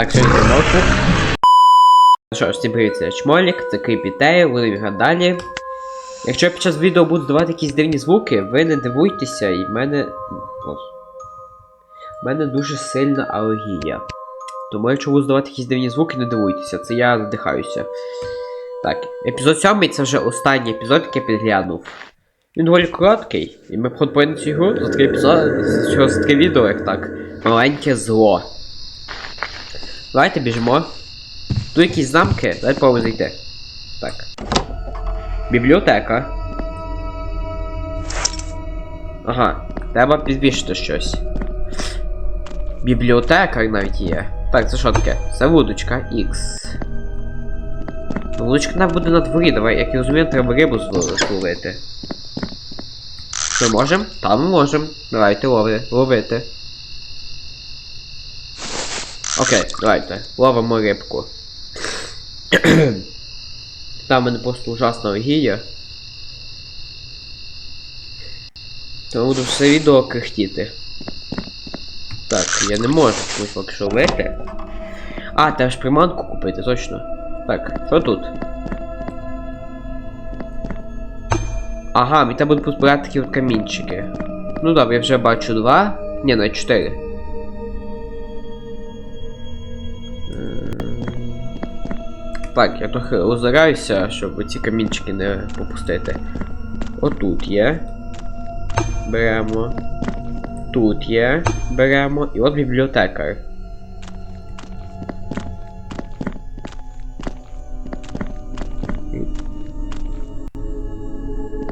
Так, сьогодні ноутбук. Ну Що ж, всім привіт, це Чмолік, це Кріпітея, Володимир далі. Якщо під час відео буду давати якісь дивні звуки, ви не дивуйтеся, і в мене. В мене дуже сильна алергія. Тому якщо буду здавати якісь дивні звуки, не дивуйтеся, це я надихаюся. Так, епізод 7 це вже останній епізод, який я підглянув. Він доволі короткий, і ми проходимо цю ігру за три епізоди, за три відео, як так. Маленьке зло. Давайте біжимо. Тут якісь замки, давай пробуй зайти. Так. Бібліотека. Ага, треба підвішити щось. Бібліотека навіть є. Так, це що таке? Це вудочка X. Вудочка нам буде на дворі, давай, як я розумію, треба рибу зловити. Ми можемо? Там ми можемо. Давайте лови, ловити. Окей, давайте. Ловимо рибку. Там в мене просто ужасна алергія. Тому буду все відео крихтіти. Так, я не можу чомусь поки що вийти. А, треба ж приманку купити, точно. Так, що тут? Ага, мені треба буде позбирати такі от камінчики. Ну добре, я вже бачу два. Ні, навіть чотири. Так, я трохи озираюся, щоб ці камінчики не попустити. Отут є. Беремо. Тут є. Беремо. І от бібліотекар.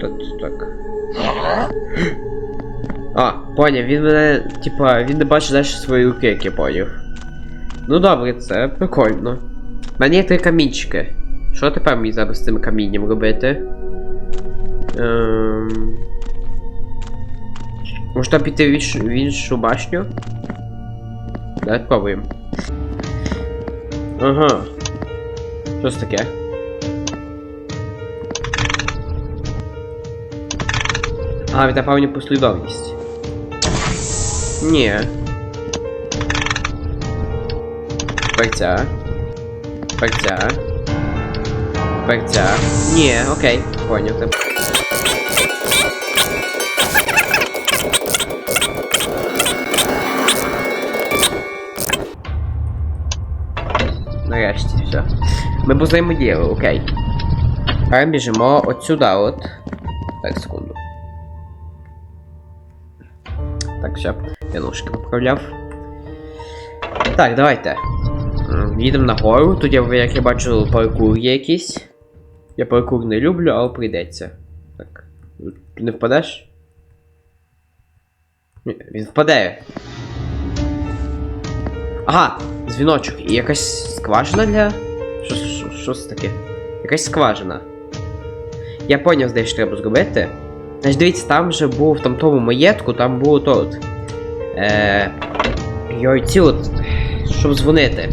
Тут так. А, поняв, він мене, типа, він не бачить далі свої руки, як я поняв. Ну добре, це прикольно. У мене є три камінчики. Що тепер мені зараз з цим камінням робити? Ем... Можна піти в іншу, башню? Давай пробуємо. Ага. Що це таке? А, від напевно послідовність. Ні. Перця. Перця. Перця. Ні, окей, поняв тебе. Нарешті, все. Ми взаємодіяли, окей. Тепер біжимо от сюди, от. Так, секунду. Так, все, я ножки поправляв. Так, давайте. М, Їдемо нагору. Тут я, як я бачу, паркур є якийсь. Я паркур не люблю, але прийдеться. Так. Ти не впадеш? Він впаде. Ага, дзвіночок. І якась скважина для. Що, що, що це таке? Якась скважина. Я поняв, де що треба зробити. Значить, дивіться, там же був в там тому маєтку, там було то от. Е, йой, ці от. Щоб дзвонити.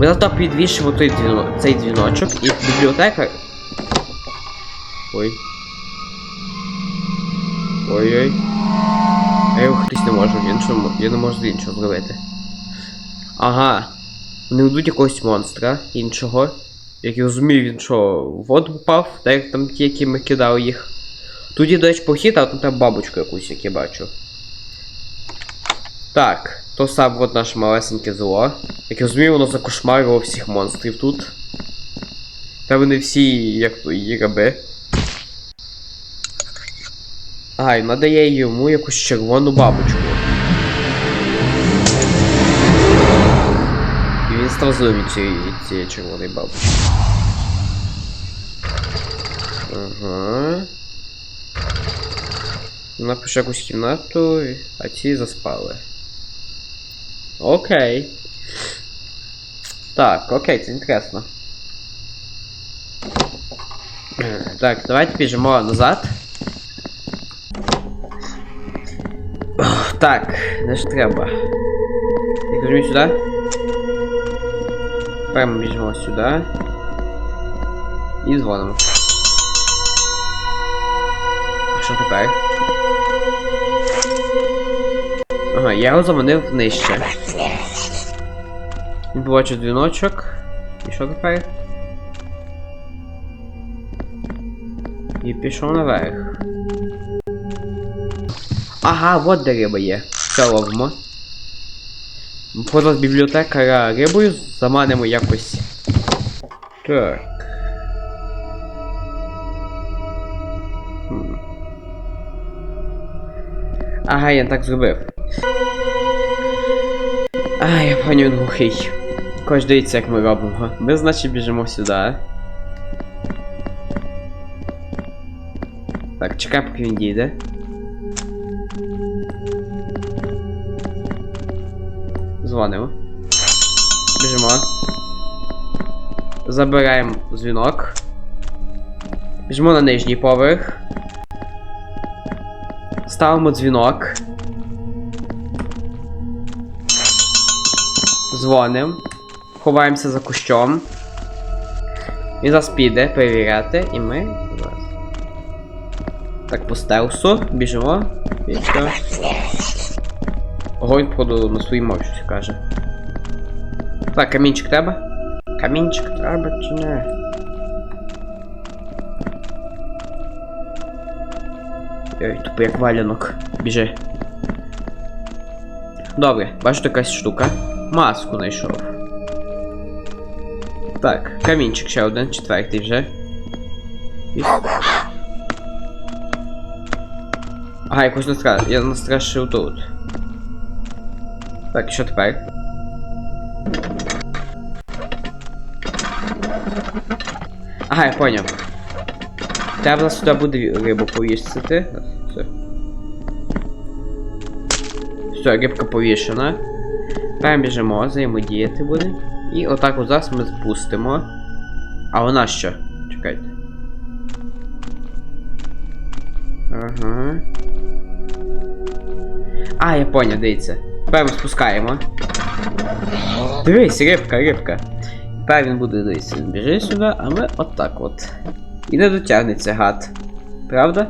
Ми на то підвішимо той дзвіно, цей дзвіночок і бібліотека. Ой. Ой-ой. Я його хтось не можу, іншому. Я не можу з іншого зробити. Ага. Вони ведуть якогось монстра іншого. Як я розумію, він що, в воду попав, так як там ті, які ми кидали їх. Тут є, до речі, похід, а там бабочку якусь, як я бачу. Так, то саме от наше малесеньке зло. Як я розумію, воно закошмарило всіх монстрів тут. Та вони всі, як то, її раби. Ага, і надає йому якусь червону бабочку. І він став злим від цієї, цієї червоної бабочки. Ага. Вона пише якусь кімнату, а ці заспали. Окей. Так, окей, це інтересно. Так, давайте біжимо назад. Так, де ж треба? Я кажу сюди. Ми біжимо сюди. І дзвонимо. А що тепер? Ага, я його заманив нижче. Він побачив дзвіночок. І що тепер? І пішов наверх. Ага, от де риба є. Все ловимо. Поза з бібліотекара рибою заманимо якось. Так. Ага, я так зробив. А, я він глухий. Кож дивіться, як ми робимо. Ми, значить, біжимо сюди. Так, чекай, поки він дійде. Дзвонимо. Біжимо. Забираємо дзвінок. Біжимо на нижній поверх. Ставимо дзвінок. Дзвоним. Ховаємося за кущом. Він зараз піде перевіряти, і ми. Так, по стелсу, біжимо. І все. Огонь походу на своїй щось каже. Так, камінчик треба? Камінчик треба чи не? Ой, тупо як валянок. Біжи. Добре, бачу якась штука. Маску знайшов. Так, камінчик ще один, четвертий вже. І... Ага, якось настра... я настрашив тут. Так, що тепер? Ага, я поняв. Треба сюди буде рибу повісити. Все. Все, рибка повішена. Біжимо, взаємодіяти буде. І отак от зараз ми спустимо. А вона що? Чекайте. Ага. А, я поняв, дивіться. Тепер ми спускаємо. Дивись, рибка, рибка. Тепер він буде дивись, він біжить сюди, а ми отак от. І не дотягнеться гад. Правда?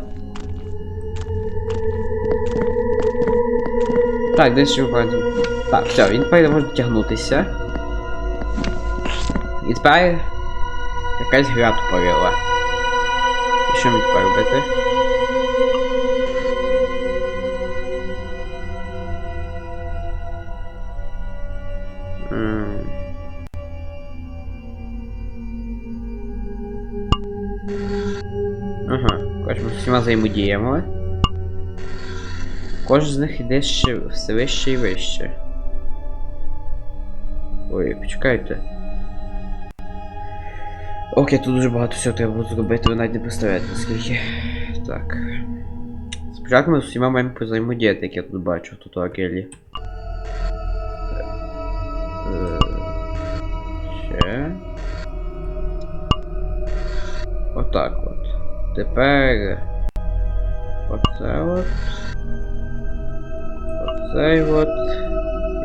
Так, десь ще виходить. Так, все, він тепер може дотягнутися. І тепер якась гра тупорила. І що мені тепер робити? Ага, коротше, ми всіма взаємодіємо. Кожен з них іде ще все вище і вище. Ой, почекайте. Окей, тут дуже багато всього треба було зробити, ви навіть не представляєте наскільки. Так. Спочатку ми з всіма маємо позаємодіяти, як я тут бачу в туторіалі. Е, Ще. Отак от. Тепер. Оце от. Оцей от.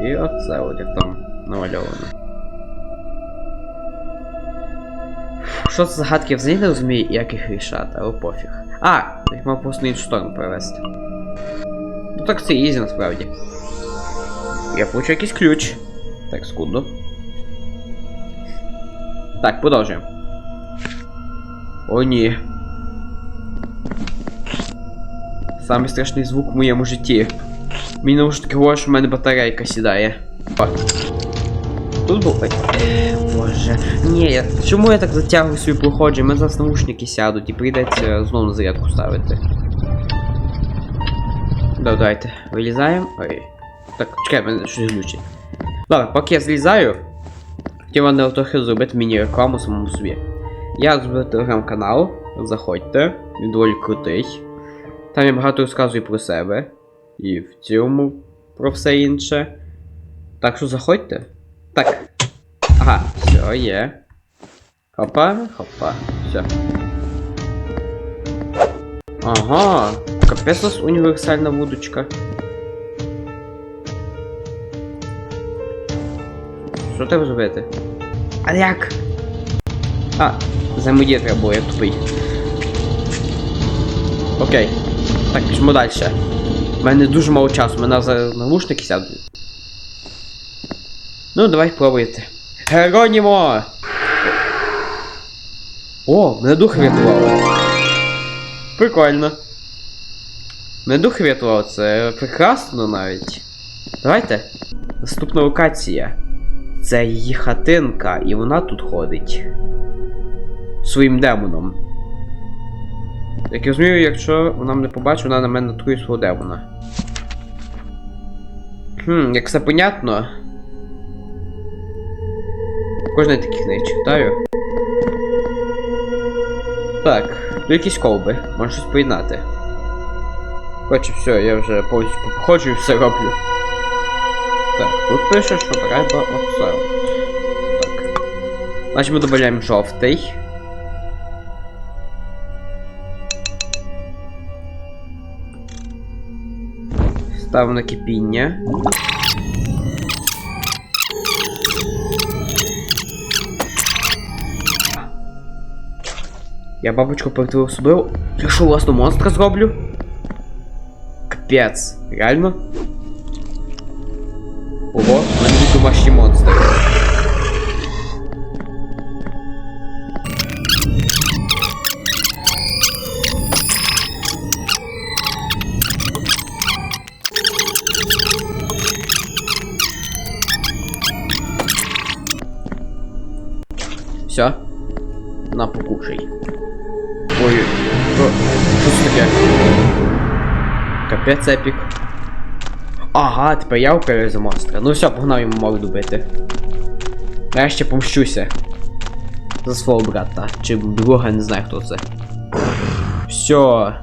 І оце от, як там Намальовано. Що це загадки взагалі не розумію, як їх рішати, але пофіг. А! Їх мав просто на іншу сторону перевести. Ну так це ізі насправді. Я получу якийсь ключ. Так, секунду. Так, продовжуємо. О, ні. Самий страшний звук в моєму житті. Мені наушники говорять, що в мене батарейка сідає. О. Тут. Ой. Боже. Ні, я... чому я так затягую свої проходження? Мене зараз наушники сядуть і прийдеться знову на зарядку ставити. Да, давайте. Вилізаємо. Ой. Так, чекай, мене щось глючить. Добре, поки я злізаю, хотів вам трохи зробити міні-рекламу самому собі. Я зробив телеграм-канал, заходьте, він доволі крутий. Там я багато розказую про себе і в цілому про все інше. Так що заходьте. Так. Ага, все, є. Хопа, хопа, все. Ага, капець у нас універсальна вудочка. Що треба зробити? А як? А, взаємодія треба було, я тупий. Окей. Так, пішмо далі. У мене дуже мало часу, у мене зараз навушники сядуть. Ну, давай пробуйте. Геронімо! О, мене дух врятували. Прикольно. Мене дух врятував, це прекрасно навіть. Давайте. Наступна локація. Це її хатинка, і вона тут ходить. Своїм демоном. Як я розумію, якщо вона мене побачить, вона на мене натрує свого демона. Хм, як все понятно. Кожної таких не читаю. Так, тут якісь колби, можна щось поєднати. Коротше, все, я вже повністю походжу і все роблю. Так, тут пише, що треба от. Так. Значить ми додаємо жовтий. Ставимо на кипіння. Я бабочку собою. Я що, власне монстра зроблю? Капець, реально? Ого, в мене є домашній монстр. Все. На покушай. Капець епік. Ага, тепер я за монстра. Ну все, погнав йому морду бити. Нарешті помщуся. За свого брата. Чи друга, не знаю хто це. Все.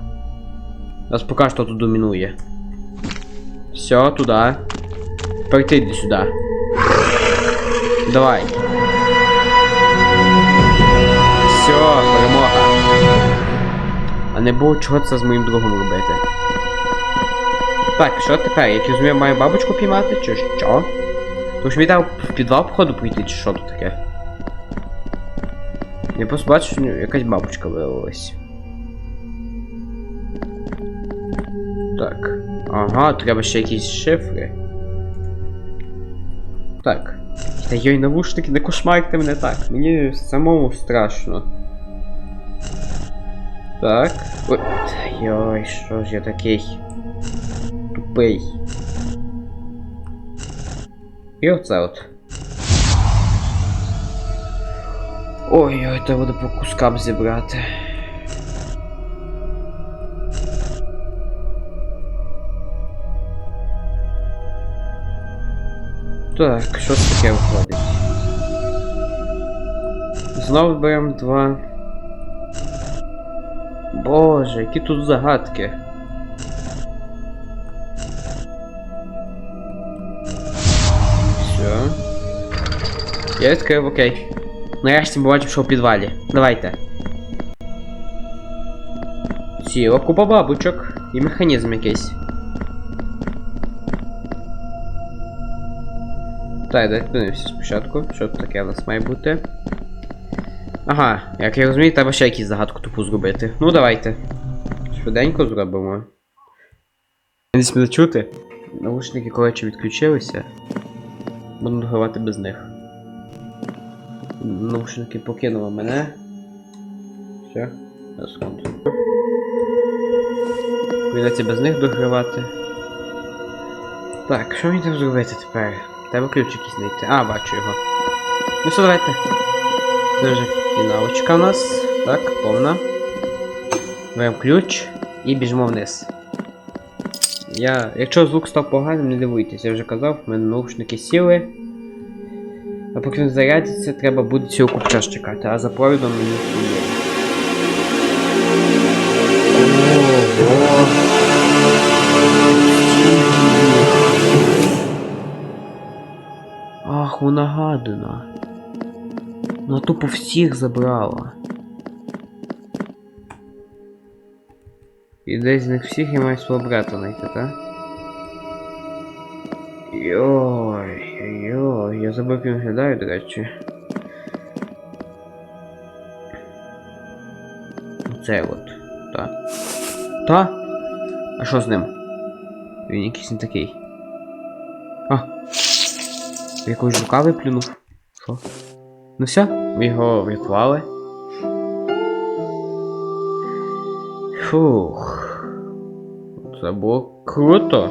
Нас поки що тут домінує. Все, туди. Тепер ти йди сюди. Давай. Все, перемога. А не було чого це з моїм другом робити. Так, що тепер? Я розумію, маю бабочку піймати, чи що? Тому що мені треба в підвал походу прийти, чи що тут таке? Я просто бачу, якась бабочка виявилась. Так. Ага, треба ще якісь шифри. Так. Та йой, навушники, не кошмарте мене так. Мені самому страшно. Так. Ой. Та Йой, що ж я такий тупий. І оце от. Ой-ой, треба буде по кускам зібрати. Так, що це таке виходить? Знову беремо два. Боже, які тут загадки. Я відкрив, окей. Нарешті ми бачимо, що в підвалі. Давайте. Ціла купа бабочок і механізм якийсь. Так, давайте подивимося спочатку, що тут таке у нас має бути. Ага, як я розумію, треба ще якусь загадку тупу зробити. Ну давайте. Швиденько зробимо. Десь мене чути. Наушники, коротше, відключилися. Буду догравати без них. Наушники покинули мене. Все, на секунду. Прийдеться без них догравати. Так, що мені там зробити тепер? Треба ключ якийсь знайти. А, бачу його. Ну що, давайте. Це вже фіналочка у нас. Так, повна. Беремо ключ і біжимо вниз. Я. Якщо звук став поганим, не дивуйтесь, я вже казав, в мене наушники сіли. А поки він зарядиться, треба буде цього купча чекати, а за провідом мені є. Ах, вона гадана. Вона тупо всіх забрала. І десь з них всіх я маю свого брата знайти, так? Йой, я забув як виглядає, до речі. Оце от, та. Та? А що з ним? Він якийсь не такий. А. Якогось жука виплюнув. Що? Ну все, ми його врятували. Фух. Це було круто.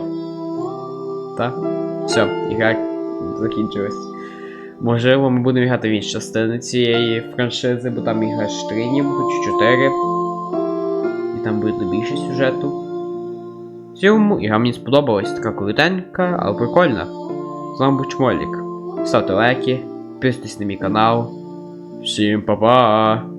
Так. Все, ігра закінчилась. Можливо, ми будемо грати в інші частини цієї франшизи, бо там ігра 3 ні чи 4. І там буде більше сюжету. В цілому, ігра мені сподобалась, така коротенька, але прикольна. З вами був Чмолік. Ставте лайки, підписуйтесь на мій канал. Всім па-па!